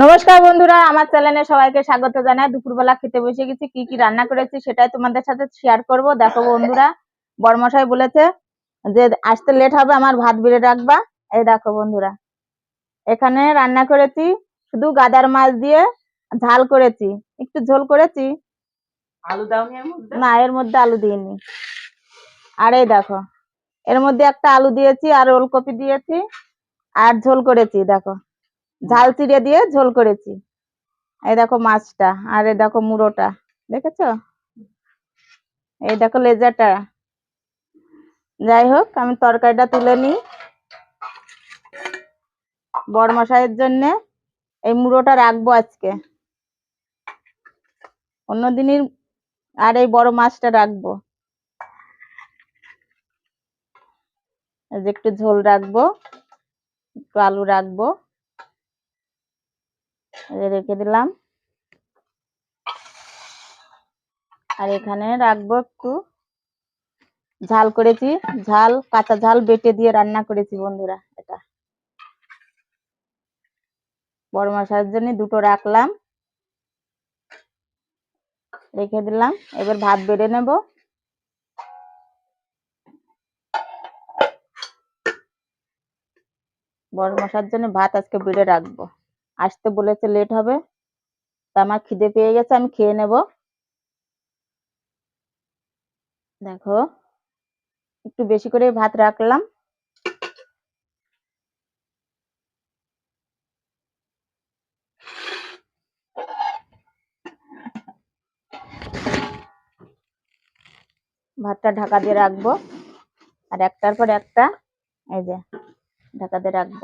নমস্কার বন্ধুরা আমার চ্যানেলে সবাইকে স্বাগত জানাই। দুপুরবেলা খেতে বসে গেছি কি কি রান্না করেছি সেটাই তোমাদের সাথে শেয়ার করব। দেখো বন্ধুরা বড়মশাই বলেছে যে আসতে লেট হবে আমার ভাত বেড়ে রাখবা। এই দেখো বন্ধুরা এখানে রান্না করেছি শুধু গাদার মাছ দিয়ে ঝাল করেছি। একটু ঝোল করেছি। আলু দাওনি না এর মধ্যে আলু দিইনি। আর এই দেখো এর মধ্যে একটা আলু দিয়েছি আর ওলকপি দিয়েছি আর ঝোল করেছি দেখো। ঝাল চিড়ে দিয়ে ঝোল করেছি। এই দেখো মাছটা আর এই দেখো মুড়োটা, দেখেছ? এই দেখো লেজাটা। যাই হোক, আমি তরকারিটা তুলে নিই বড়মশাইয়ের জন্য। এই মুড়োটা রাখব আজকে। অন্য দিনের আর এই বড় মাছটা রাখব। একটু ঝোল রাখব, একটু আলু রাখব। রেখে দিলাম। আর এখানে রাখব একটু। ঝাল করেছি, ঝাল, কাঁচা ঝাল বেটে দিয়ে রান্না করেছি বন্ধুরা, এটা। বড় মশার জন্য দুটো রাখলাম। রেখে দিলাম, এবার ভাত বেড়ে নেব। বড় মশার জন্য ভাত আজকে বেড়ে রাখব। আসতে বলেছে লেট হবে। তা আমার খিদে পেয়ে গেছে, আমি খেয়ে নেব। দেখো, একটু বেশি করে ভাত রাখলাম। ভাতটা ঢাকা দিয়ে রাখব। আর একটার পর একটা, এই যে, ঢাকা দিয়ে রাখব।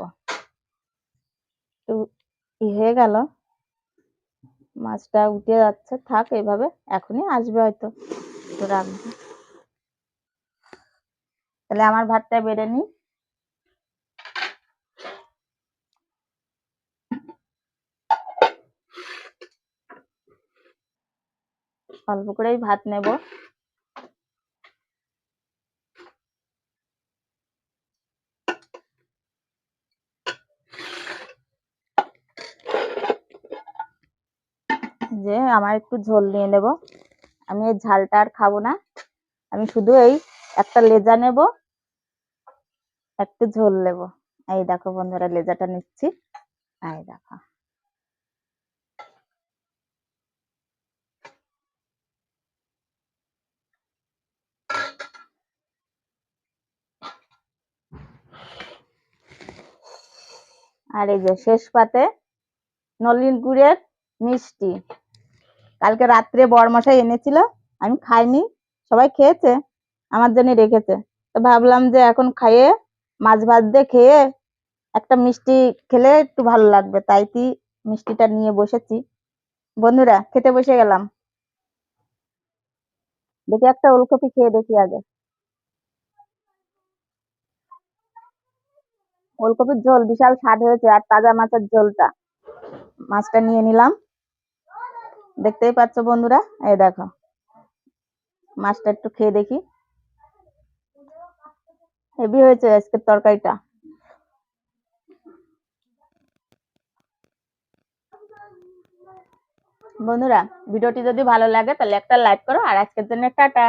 একটু ই হয়ে গেল। মাছটা উঠে যাচ্ছে, থাক এইভাবে এখনই আসবে হয়তো। একটু রাখব তাহলে আমার ভাতটা বেড়ে নি অল্প করেই ভাত নেব। যে আমার একটু ঝোল নিয়ে নেব। আমি এই ঝালটা আর খাব না। আমি শুধু এই একটা লেজা নেব, একটু ঝোল নেব। এই দেখো বন্ধুরা, লেজাটা নিচ্ছি। এই দেখো। আর এই যে শেষ পাতে নলিন গুড়ের মিষ্টি। কালকে রাত্রে বরমশাই এনেছিল, আমি খাইনি, সবাই খেয়েছে, আমার জন্য রেখেছে। তো ভাবলাম যে এখন খাইয়ে মাছ ভাত দিয়ে খেয়ে একটা মিষ্টি খেলে একটু ভালো লাগবে, তাই কি মিষ্টিটা নিয়ে বসেছি। বন্ধুরা, খেতে বসে গেলাম। দেখি একটা ওলকপি খেয়ে দেখি আগে। ওলকপির ঝোল, বিশাল স্বাদ হয়েছে, আর তাজা মাছের ঝোলটা। মাছটা নিয়ে নিলাম। দেখতেই পাচ্ছ বন্ধুরা? এই দেখো। মাছটা একটু খেয়ে দেখি। হেভি হয়েছে আজকের তরকারিটা। বন্ধুরা, ভিডিওটি যদি ভালো লাগে তাহলে একটা লাইক করো। আর আজকের জন্য টাটা।